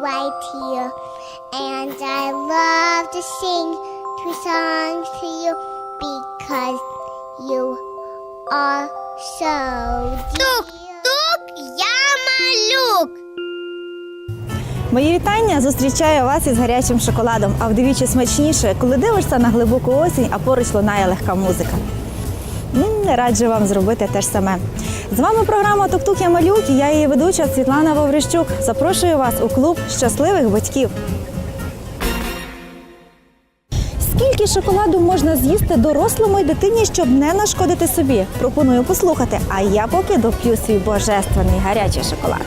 right here. And I love to sing two songs to you because you are so Тук, тук, я малюк. Мої вітання зустрічаю вас із гарячим шоколадом, а вдвічі смачніше, коли дивишся на глибоку осінь, а поруч лунає легка музика. Раджу вам зробити те ж саме. З вами програма Тук-Тук я малюк і я її ведуча Світлана Ваврищук. Запрошую вас у клуб щасливих батьків. Скільки шоколаду можна з'їсти дорослому й дитині, щоб не нашкодити собі? Пропоную послухати. А я поки доп'ю свій божественний гарячий шоколад.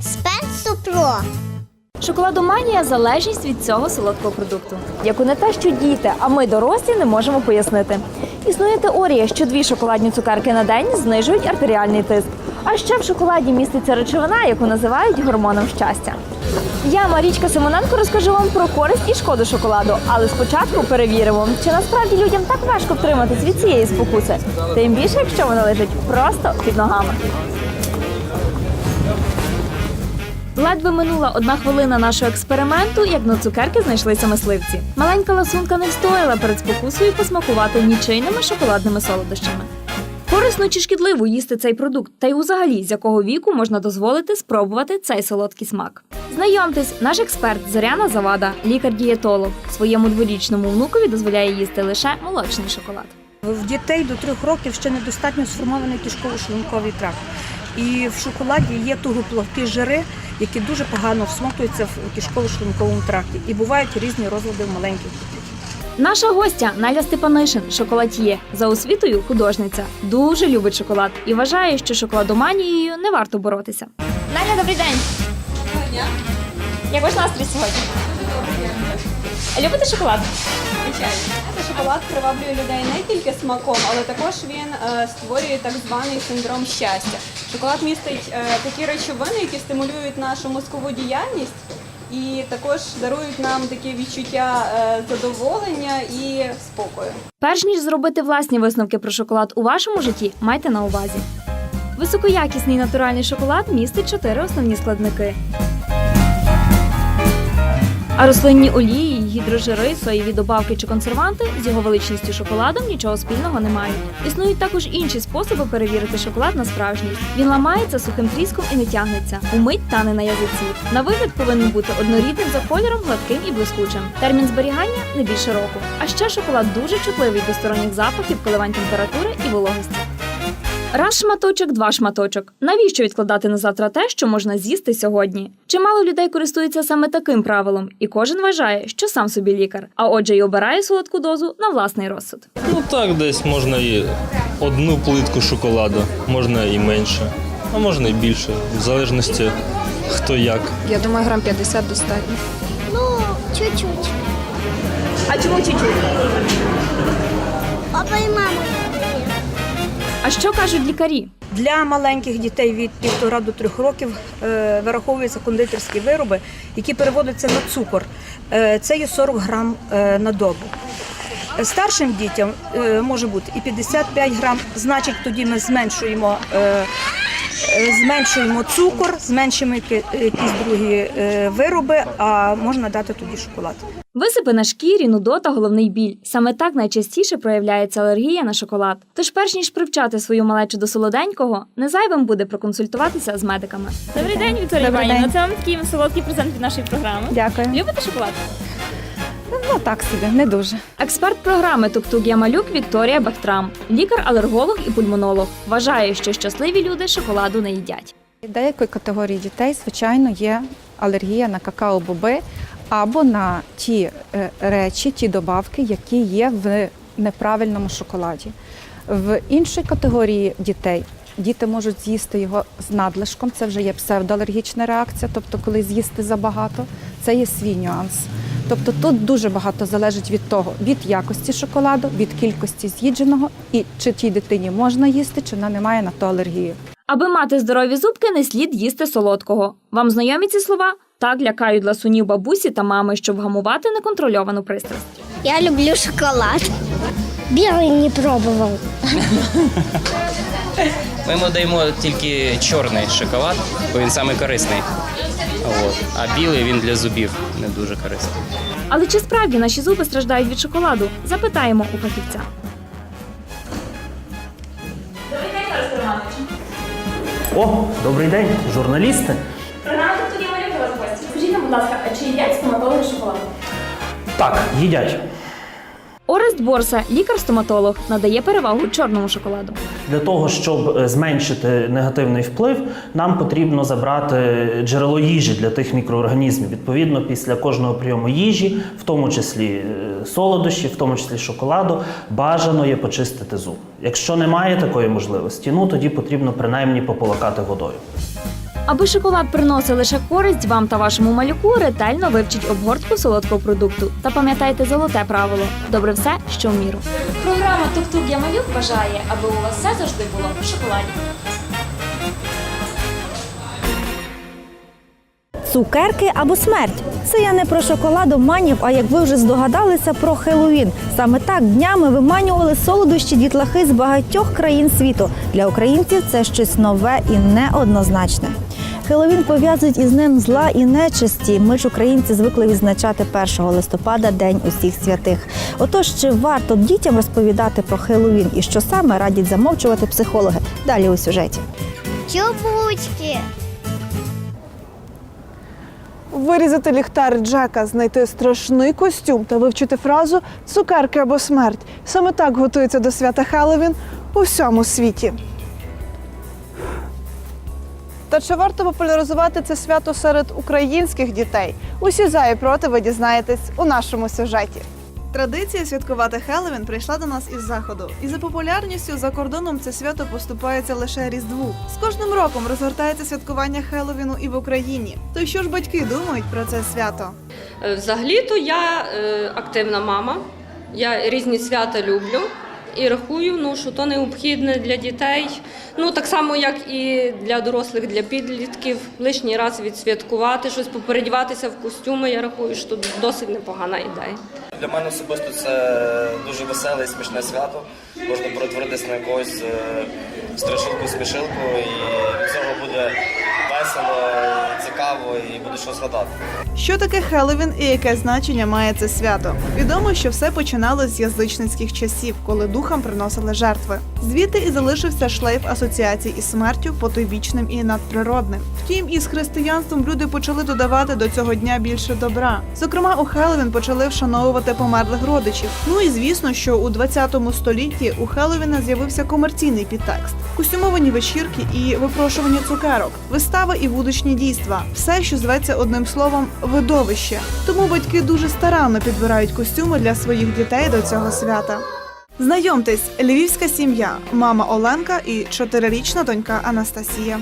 Спецсупро. Шоколадоманія залежність від цього солодкого продукту, яку не те, що діти, а ми дорослі не можемо пояснити. Існує теорія, що дві шоколадні цукерки на день знижують артеріальний тиск. А ще в шоколаді міститься речовина, яку називають гормоном щастя. Я, Марічка Симоненко, розкажу вам про користь і шкоду шоколаду, але спочатку перевіримо, чи насправді людям так важко втриматись від цієї спокуси, тим більше, якщо вона лежить просто під ногами. Ледве минула одна хвилина нашого експерименту, як на цукерки знайшлися мисливці. Маленька ласунка не встояла перед спокусою посмакувати нічийними шоколадними солодощами. Корисно чи шкідливо їсти цей продукт, та й взагалі з якого віку можна дозволити спробувати цей солодкий смак. Знайомтесь, наш експерт Зоряна Завада, лікар-дієтолог, своєму дворічному внукові дозволяє їсти лише молочний шоколад. В дітей до трьох років ще недостатньо сформований кишково-шлунковий тракт. І в шоколаді є тугоплавкі жири, які дуже погано всмоктуються в кишково-шлунковому тракті. І бувають різні розлади в маленьких дітей. Наша гостя Наля Степанишин, шоколад'є, за освітою художниця, дуже любить шоколад і вважає, що шоколадоманією не варто боротися. Наля, добрий день! Як ваш настрій сьогодні? Любите шоколад? Звичайно. Шоколад приваблює людей не тільки смаком, але також він е, створює так званий синдром щастя. Шоколад містить е, такі речовини, які стимулюють нашу мозкову діяльність і також дарують нам таке відчуття е, задоволення і спокою. Перш ніж зробити власні висновки про шоколад у вашому житті, майте на увазі. Високоякісний натуральний шоколад містить чотири основні складники. А рослинні олії, гідрожири, соєві добавки чи консерванти з його величністю шоколадом нічого спільного не мають. Існують також інші способи перевірити шоколад на справжність. Він ламається сухим тріском і не тягнеться. Умить тане на язиці. На вигляд повинен бути однорідним за кольором, гладким і блискучим. Термін зберігання не більше року. А ще шоколад дуже чутливий до сторонніх запахів, коливань температури і вологості. Раз шматочок, два шматочок. Навіщо відкладати на завтра те, що можна з'їсти сьогодні? Чимало людей користуються саме таким правилом, і кожен вважає, що сам собі лікар, а отже, й обирає солодку дозу на власний розсуд. Ну так, десь можна і одну плитку шоколаду, можна і менше, а можна і більше, в залежності хто як. Я думаю, грам 50 достатньо. Ну, чуть-чуть. А чому чуть-чуть? Папа і мама. А що кажуть лікарі? Для маленьких дітей від півтора до трьох років е, вираховуються кондитерські вироби, які переводяться на цукор. Е, це є 40 грам е, на добу. Старшим дітям може бути і 55 грам, значить тоді ми зменшуємо, зменшуємо цукор, зменшуємо якісь другі вироби, а можна дати тоді шоколад. Висипи на шкірі, нудота, головний біль. Саме так найчастіше проявляється алергія на шоколад. Тож, перш ніж привчати свою малечу до солоденького, не зайвим буде проконсультуватися з медиками. Добрий день, Вікторія Добрий Іванівна. день. Це вам такий солодкий презент від нашої програми. Дякую. Любите шоколад? Ну так собі, не дуже. Експерт програми Тук-Тук Я малюк Вікторія Бахтрам, лікар-алерголог і пульмонолог, вважає, що щасливі люди шоколаду не їдять. Деякої категорії дітей, звичайно, є алергія на какао-боби або на ті е, речі, ті добавки, які є в неправильному шоколаді. В іншій категорії дітей діти можуть з'їсти його з надлишком, це вже є псевдоалергічна реакція, тобто коли з'їсти забагато, це є свій нюанс. Тобто тут дуже багато залежить від того, від якості шоколаду, від кількості з'їдженого і чи тій дитині можна їсти, чи вона не має на то алергію. Аби мати здорові зубки, не слід їсти солодкого. Вам знайомі ці слова? Так лякають ласунів бабусі та мами, щоб вгамувати неконтрольовану пристрасть. Я люблю шоколад. Білий не пробував. Ми йому даємо тільки чорний шоколад, бо він самий корисний. От. А білий він для зубів не дуже корисний. Але чи справді наші зуби страждають від шоколаду? Запитаємо у фахівця. О, добрий день, журналісти. Будь ласка, а чи їдять стоматологи шоколад? Так, їдять. Орест Борса, лікар-стоматолог, надає перевагу чорному шоколаду. Для того, щоб е, зменшити негативний вплив, нам потрібно забрати джерело їжі для тих мікроорганізмів. Відповідно, після кожного прийому їжі, в тому числі е, солодощі, в тому числі шоколаду, бажано є почистити зуб. Якщо немає такої можливості, ну тоді потрібно принаймні пополакати водою. Аби шоколад приносив лише користь вам та вашому малюку, ретельно вивчіть обгортку солодкого продукту. Та пам'ятайте золоте правило: добре все, що в міру. Програма Тук-Тук я малюк бажає, аби у вас все завжди було в шоколаді. Цукерки або смерть. Це я не про шоколадоманів, а як ви вже здогадалися про Хеллоуін. Саме так днями виманювали солодощі дітлахи з багатьох країн світу. Для українців це щось нове і неоднозначне. Хеллоуін пов'язують із ним зла і нечисті. Ми ж українці звикли відзначати 1 листопада День усіх святих. Отож, чи варто дітям розповідати про Хеллоуін і що саме радять замовчувати психологи? Далі у сюжеті. Чобучки. Вирізати ліхтар Джека, знайти страшний костюм та вивчити фразу цукерки або смерть. Саме так готується до свята Хеллоуін у всьому світі. Та чи варто популяризувати це свято серед українських дітей? Усі за і проти ви дізнаєтесь у нашому сюжеті. Традиція святкувати Хеллоуін прийшла до нас із заходу, і за популярністю за кордоном це свято поступається лише Різдву. З кожним роком розгортається святкування Хеллоуіну і в Україні. То що ж батьки думають про це свято? Е, Взагалі-то я е, активна мама. Я різні свята люблю і рахую, ну, що то необхідне для дітей. Ну, так само, як і для дорослих, для підлітків. Лишній раз відсвяткувати, щось попередіватися в костюми. Я рахую, що досить непогана ідея. Для мене особисто це дуже веселе і смішне свято. Можна перетворитися на якогось е, страшилку, смішилку, і цього буде весело, цікаво і буде що згадати. Що таке Хеллоуін і яке значення має це свято? Відомо, що все починалося з язичницьких часів, коли духам приносили жертви. Звідти і залишився шлейф асоціацій із смертю, потойбічним і надприродним. Втім, із християнством люди почали додавати до цього дня більше добра. Зокрема, у Хеллоуін почали вшановувати померлих родичів. Ну і звісно, що у 20 столітті у Хеллоуіна з'явився комерційний підтекст: костюмовані вечірки і випрошування цукерок, вистави і вуличні дійства все, що зветься одним словом видовище. Тому батьки дуже старанно підбирають костюми для своїх дітей до цього свята. Знайомтесь, львівська сім'я, мама Оленка і чотирирічна донька Анастасія.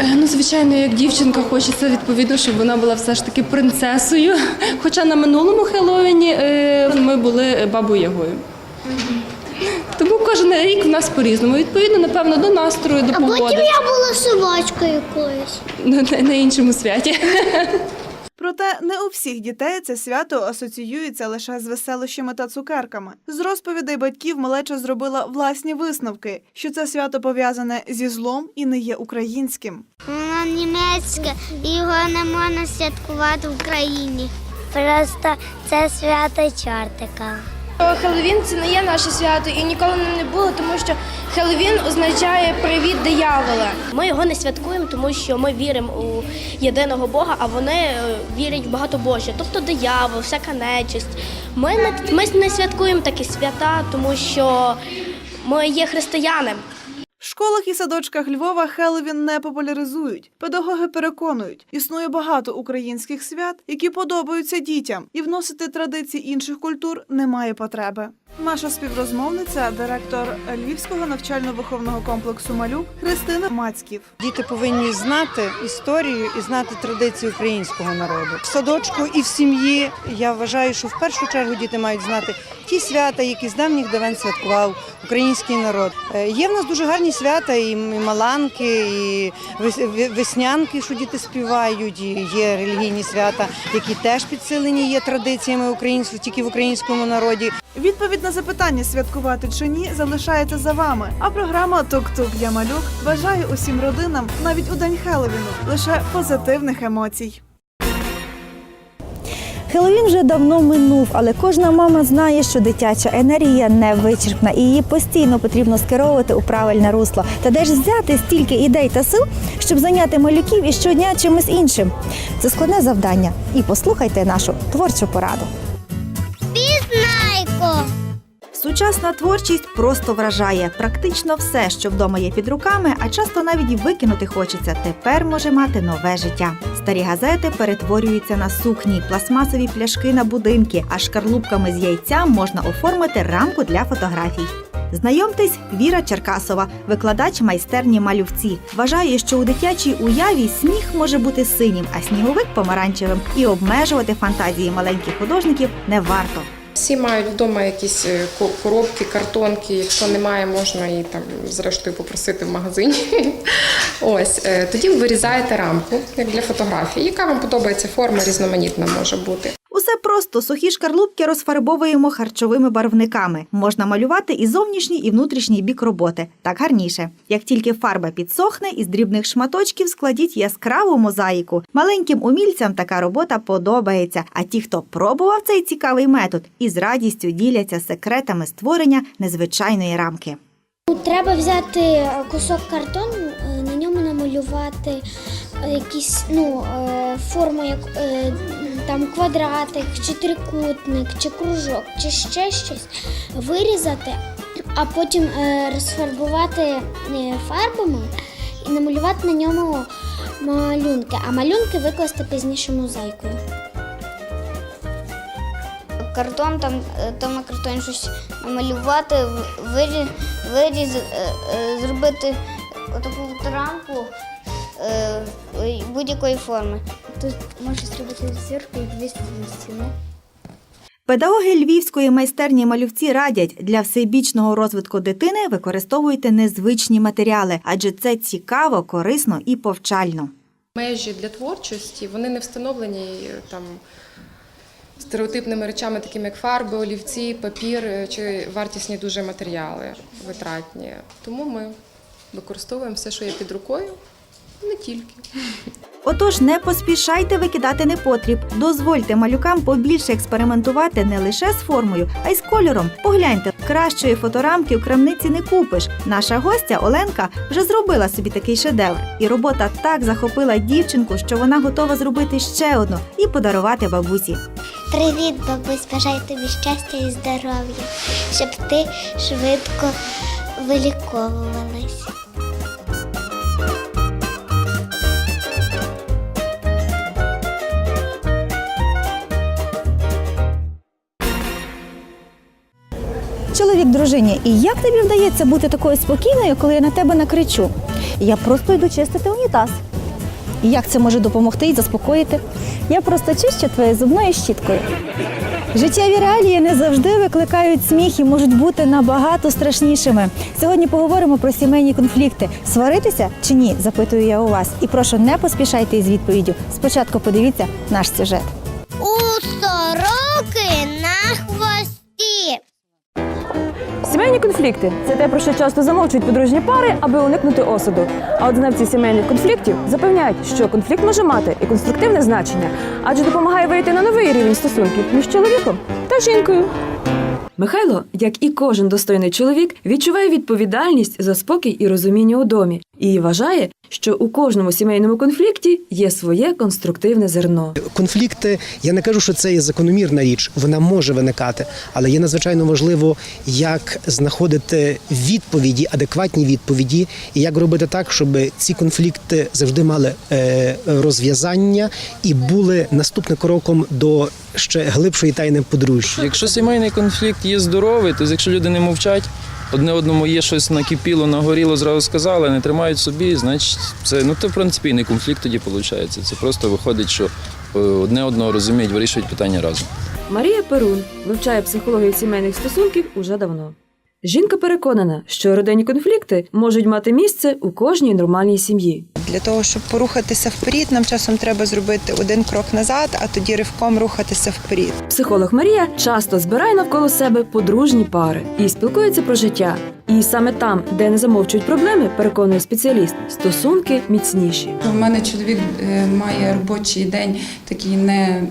Е, Ну, звичайно, як дівчинка хочеться відповідно, щоб вона була все ж таки принцесою. Хоча на минулому Хеллоуіні е, ми були бабою Ягою. Тому кожен рік в нас по-різному. Відповідно, напевно, до настрою, до А потім я була собачкою колись. на, на, на іншому святі. Проте не у всіх дітей це свято асоціюється лише з веселощами та цукерками. З розповідей батьків малеча зробила власні висновки, що це свято пов'язане зі злом і не є українським. Воно німецьке, і його не можна святкувати в Україні. Просто це свято чортика. Хеллоуін це не є наше свято і ніколи не було, тому що Хеллоуін означає привіт диявола. Ми його не святкуємо, тому що ми віримо у єдиного Бога, а вони е, вірять в багатобожжя, тобто диявол, всяка нечисть. Ми не, ми не святкуємо такі свята, тому що ми є християни. В школах і садочках Львова Хеллоуін не популяризують. Педагоги переконують, існує багато українських свят, які подобаються дітям, і вносити традиції інших культур немає потреби. Наша співрозмовниця, директор Львівського навчально-виховного комплексу Малюк Христина Мацьків. Діти повинні знати історію і знати традиції українського народу. В садочку і в сім'ї я вважаю, що в першу чергу діти мають знати ті свята, які з давніх давен святкував український народ. Е, Є в нас дуже гарні свята, і маланки, і вес- веснянки, що діти співають. і Є релігійні свята, які теж підсилені є традиціями українського, тільки в українському народі. Відповідь на запитання святкувати чи ні залишається за вами. А програма Тук-Тук Я малюк бажає усім родинам навіть у день Хеллоуіну лише позитивних емоцій. Хеллоуін вже давно минув, але кожна мама знає, що дитяча енергія не вичерпна і її постійно потрібно скеровувати у правильне русло. Та де ж взяти стільки ідей та сил, щоб зайняти малюків і щодня чимось іншим? Це складне завдання. І послухайте нашу творчу пораду. Пізнайко. Сучасна творчість просто вражає. Практично все, що вдома є під руками, а часто навіть і викинути хочеться, тепер може мати нове життя. Старі газети перетворюються на сукні, пластмасові пляшки на будинки, а шкарлупками з яйця можна оформити рамку для фотографій. Знайомтесь, Віра Черкасова, викладач майстерні малювці. Вважає, що у дитячій уяві сніг може бути синім, а сніговик помаранчевим, і обмежувати фантазії маленьких художників не варто. Всі мають вдома якісь е, коробки, картонки. Якщо немає, можна і там зрештою попросити в магазині. Ось е, тоді ви вирізаєте рамку, як для фотографії. Яка вам подобається форма, різноманітна може бути. Усе просто сухі шкарлупки розфарбовуємо харчовими барвниками. Можна малювати і зовнішній, і внутрішній бік роботи. Так гарніше. Як тільки фарба підсохне, із дрібних шматочків складіть яскраву мозаїку. Маленьким умільцям така робота подобається. А ті, хто пробував цей цікавий метод, із радістю діляться секретами створення незвичайної рамки. Треба взяти е, кусок картону, е, на ньому намалювати е, якісь ну, форму, як там квадратик, чи трикутник, чи кружок, чи ще щось, вирізати, а потім е, розфарбувати е, фарбами і намалювати на ньому малюнки, а малюнки викласти пізніше мозаїкою. Картон, там, е, там на картоні щось намалювати, виріз, виріз, зробити таку рамку будь-якої форми. Тут можна зробити зірку і дві стіни. Педагоги львівської майстерні малювці радять для всебічного розвитку дитини використовуйте незвичні матеріали, адже це цікаво, корисно і повчально. Межі для творчості вони не встановлені е, там стереотипними речами, такими як фарби, олівці, папір е, чи вартісні дуже матеріали витратні. Тому ми використовуємо все, що є під рукою, не тільки. Отож, не поспішайте викидати непотріб. Дозвольте малюкам побільше експериментувати не лише з формою, а й з кольором. Погляньте, кращої фоторамки у крамниці не купиш. Наша гостя Оленка вже зробила собі такий шедевр, і робота так захопила дівчинку, що вона готова зробити ще одну і подарувати бабусі. Привіт, бабусь, бажаю тобі щастя і здоров'я, щоб ти швидко виліковувалась. Чоловік дружині, і як тобі вдається бути такою спокійною, коли я на тебе накричу? Я просто йду чистити унітаз. І як це може допомогти і заспокоїти? Я просто чищу твоєю зубною щіткою. Життєві реалії не завжди викликають сміх і можуть бути набагато страшнішими. Сьогодні поговоримо про сімейні конфлікти. Сваритися чи ні? запитую я у вас. І прошу не поспішайте із відповіддю. Спочатку подивіться наш сюжет. У сороки на хвості. Сімейні конфлікти це те, про що часто замовчують подружні пари, аби уникнути осуду. А от знавці сімейних конфліктів запевняють, що конфлікт може мати і конструктивне значення, адже допомагає вийти на новий рівень стосунків між чоловіком та жінкою. Михайло, як і кожен достойний чоловік, відчуває відповідальність за спокій і розуміння у домі і вважає, що у кожному сімейному конфлікті є своє конструктивне зерно. Конфлікти, я не кажу, що це є закономірна річ, вона може виникати, але є надзвичайно важливо, як знаходити відповіді, адекватні відповіді, і як робити так, щоб ці конфлікти завжди мали е, розв'язання і були наступним кроком до ще глибшої тайни подружжя. Якщо сімейний конфлікт є здоровий, то якщо люди не мовчать, одне одному є щось накипіло, нагоріло, зразу сказали, не тримають собі, значить це ну то в принципі не конфлікт тоді виходить. Це просто виходить, що е, одне одного розуміють, вирішують питання разом. Марія Перун вивчає психологію сімейних стосунків уже давно. Жінка переконана, що родинні конфлікти можуть мати місце у кожній нормальній сім'ї. Для того, щоб порухатися вперед, нам часом треба зробити один крок назад, а тоді ривком рухатися вперед. Психолог Марія часто збирає навколо себе подружні пари і спілкується про життя. І саме там, де не замовчують проблеми, переконує спеціаліст, стосунки міцніші. У мене чоловік е, має робочий день такий не,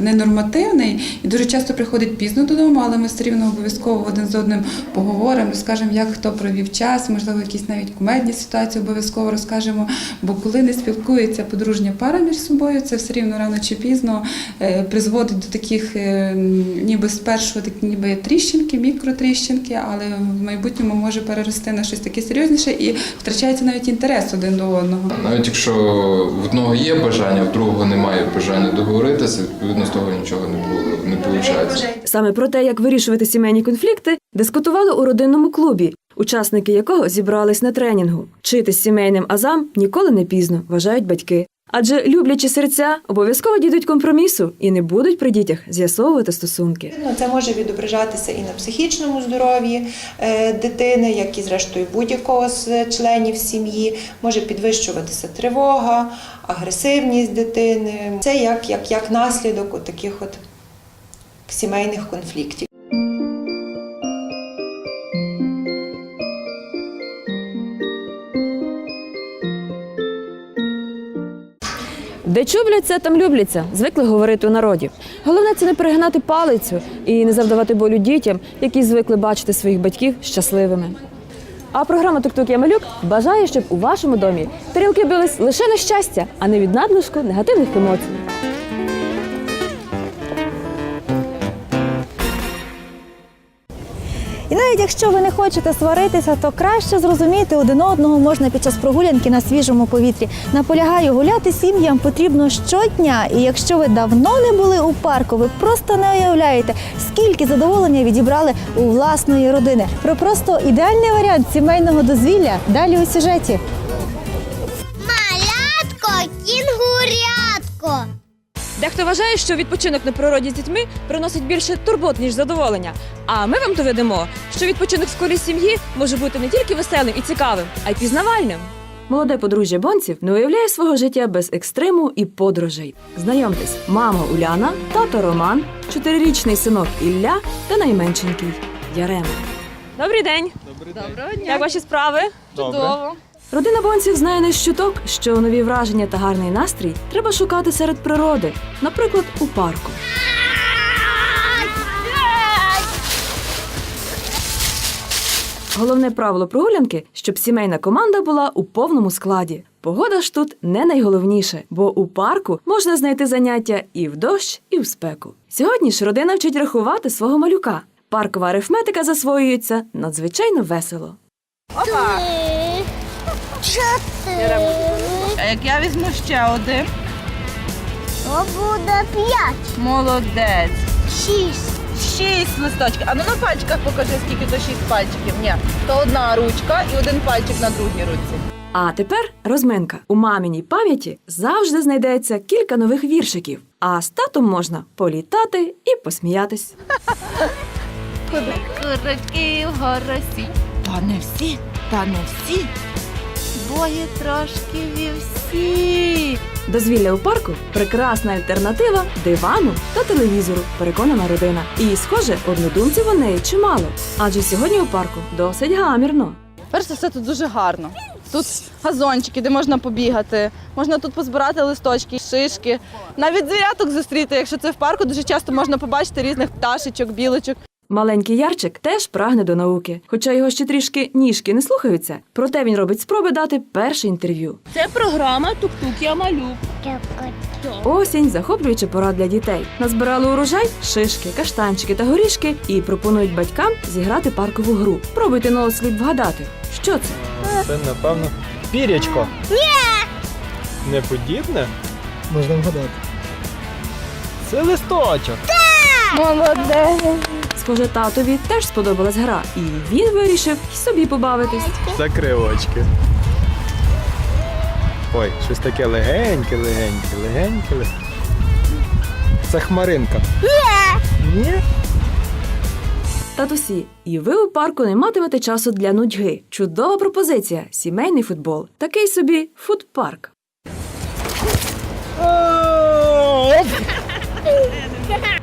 ненормативний і дуже часто приходить пізно додому, але ми все рівно обов'язково один з одним поговоримо, розкажемо, як хто провів час, можливо, якісь навіть кумедні ситуації обов'язково розкажемо. Бо коли не спілкується подружня пара між собою, це все рівно рано чи пізно е, призводить до таких, е, ніби спершу такі ніби тріщинки, мікротріщинки, але в майбутньому може перерости на щось таке серйозніше і втрачається навіть інтерес один до одного. Навіть якщо в одного є бажання, в другого немає бажання договоритися, відповідно з того нічого не було не виходить. Саме про те, як вирішувати сімейні конфлікти, дискутували у родинному клубі, учасники якого зібрались на тренінгу. Вчитись сімейним азам ніколи не пізно, вважають батьки. Адже люблячі серця обов'язково дійдуть компромісу і не будуть при дітях з'ясовувати стосунки. Ну, Це може відображатися і на психічному здоров'ї е, дитини, як і зрештою будь-якого з членів сім'ї. Може підвищуватися тривога, агресивність дитини. Це як, як, як наслідок таких от сімейних конфліктів. Де чубляться, там любляться, звикли говорити у народі. Головне це не перегинати палицю і не завдавати болю дітям, які звикли бачити своїх батьків щасливими. А програма Тук-Тук Я бажає, щоб у вашому домі тарілки бились лише на щастя, а не від надлишку негативних емоцій. Навіть якщо ви не хочете сваритися, то краще зрозуміти один одного можна під час прогулянки на свіжому повітрі. Наполягаю, гуляти сім'ям потрібно щодня. І якщо ви давно не були у парку, ви просто не уявляєте, скільки задоволення відібрали у власної родини. Про просто ідеальний варіант сімейного дозвілля далі у сюжеті. Малятко, кінгурятко. Дехто вважає, що відпочинок на природі з дітьми приносить більше турбот, ніж задоволення. А ми вам доведемо, що відпочинок в колі сім'ї може бути не тільки веселим і цікавим, а й пізнавальним. Молоде подружжя Бонців не уявляє свого життя без екстриму і подорожей. Знайомтесь, мама Уляна, тато Роман, чотирирічний синок Ілля та найменшенький Ярема. Добрий день! Доброго дня. Як ваші справи? Чудово. Родина Бонців знає не щуток, що нові враження та гарний настрій треба шукати серед природи, наприклад, у парку. Головне правило прогулянки, щоб сімейна команда була у повному складі. Погода ж тут не найголовніше, бо у парку можна знайти заняття і в дощ, і в спеку. Сьогодні ж родина вчить рахувати свого малюка. Паркова арифметика засвоюється надзвичайно весело. Опа. Чотири. А як я візьму ще один? То буде п'ять. Молодець. Шість. Шість листочків. А ну на пальчиках покажи, скільки то шість пальчиків. Ні, то одна ручка і один пальчик на другій руці. А тепер розминка. У маміній пам'яті завжди знайдеться кілька нових віршиків. А з татом можна політати і посміятись. Курочки в горосі. Та не всі, та не всі. Бої трошки вівсі. Дозвілля у парку прекрасна альтернатива дивану та телевізору, переконана родина. І, схоже, однодумців у неї чимало. Адже сьогодні у парку досить гамірно. Перш за все, тут дуже гарно. Тут газончики, де можна побігати, можна тут позбирати листочки, шишки, навіть звіряток зустріти. Якщо це в парку, дуже часто можна побачити різних пташечок, білочок. Маленький Ярчик теж прагне до науки, хоча його ще трішки ніжки не слухаються. Проте він робить спроби дати перше інтерв'ю. Це програма Тук-Тук Я малюк. Осінь захоплююча пора для дітей. Назбирали урожай, шишки, каштанчики та горішки і пропонують батькам зіграти паркову гру. Пробуйте на осліп вгадати, що це. Це, напевно, пірячко. Ні. Не подібне? Можна вгадати. Це листочок. Молодець. Схоже, татові теж сподобалась гра, і він вирішив собі побавитись. Закривочки. Ой, щось таке легеньке, легеньке, легеньке. легеньке. Це хмаринка. Ні. Ні? Татусі, і ви у парку не матимете часу для нудьги. Чудова пропозиція сімейний футбол. Такий собі фудпарк.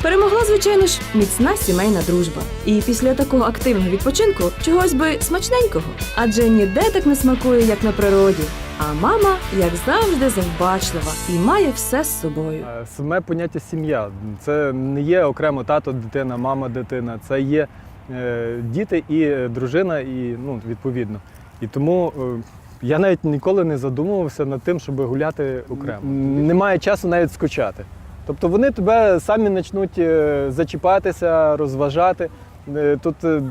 Перемогла звичайно. ж, міцна сімейна дружба. І після такого активного відпочинку чогось би смачненького. Адже ніде так не смакує, як на природі. А мама, як завжди, завбачлива і має все з собою. Е, Саме поняття сім'я. Це не є окремо тато, дитина, мама, дитина. Це є е, діти і дружина, і ну, відповідно. І тому е, я навіть ніколи не задумувався над тим, щоб гуляти окремо. Немає часу навіть скучати. Тобто вони тебе самі почнуть е, зачіпатися, розважати. Е, Тут е,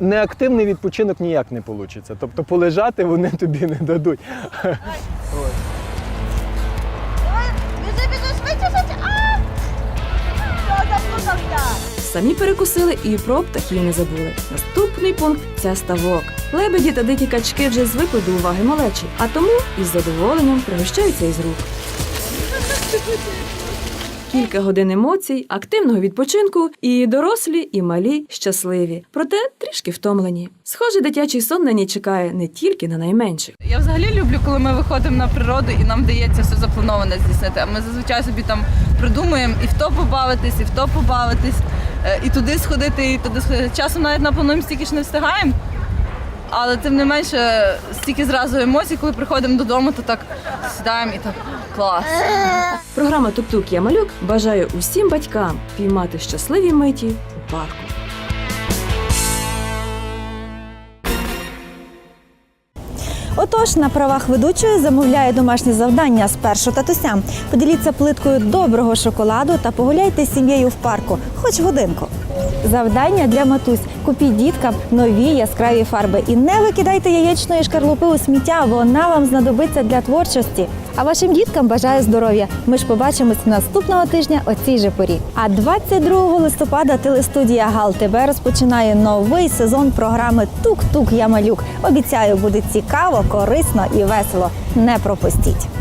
неактивний відпочинок ніяк не вийде. Тобто полежати вони тобі не дадуть. Самі перекусили і про птахів не забули. Наступний пункт це ставок. Лебеді та дикі качки вже звикли до уваги малечі, а тому із задоволенням пригощаються із рук. Кілька годин емоцій, активного відпочинку, і дорослі, і малі щасливі, проте трішки втомлені. Схоже, дитячий сон на ній чекає не тільки на найменших. Я взагалі люблю, коли ми виходимо на природу і нам вдається все заплановане здійснити. А ми зазвичай собі там придумуємо і в то побавитись, і в то побавитись, е, і туди сходити, і туди сходити. Часом навіть наплануємо стільки ж не встигаємо. Але тим не менше, стільки зразу емоцій, коли приходимо додому, то так сідаємо і так клас. Програма Тук-Тук Я малюк бажає усім батькам піймати щасливі миті у парку. Отож, на правах ведучої замовляю домашні завдання спершу татусям. Поділіться плиткою доброго шоколаду та погуляйте з сім'єю в парку, хоч годинку. Завдання для матусь. Купіть діткам нові яскраві фарби і не викидайте яєчної шкарлупи у сміття. Вона вам знадобиться для творчості. А вашим діткам бажаю здоров'я. Ми ж побачимось наступного тижня о цій же порі. А 22 листопада телестудія Гал ТБ розпочинає новий сезон програми Тук-Тук Я малюк. Обіцяю, буде цікаво, корисно і весело. Не пропустіть.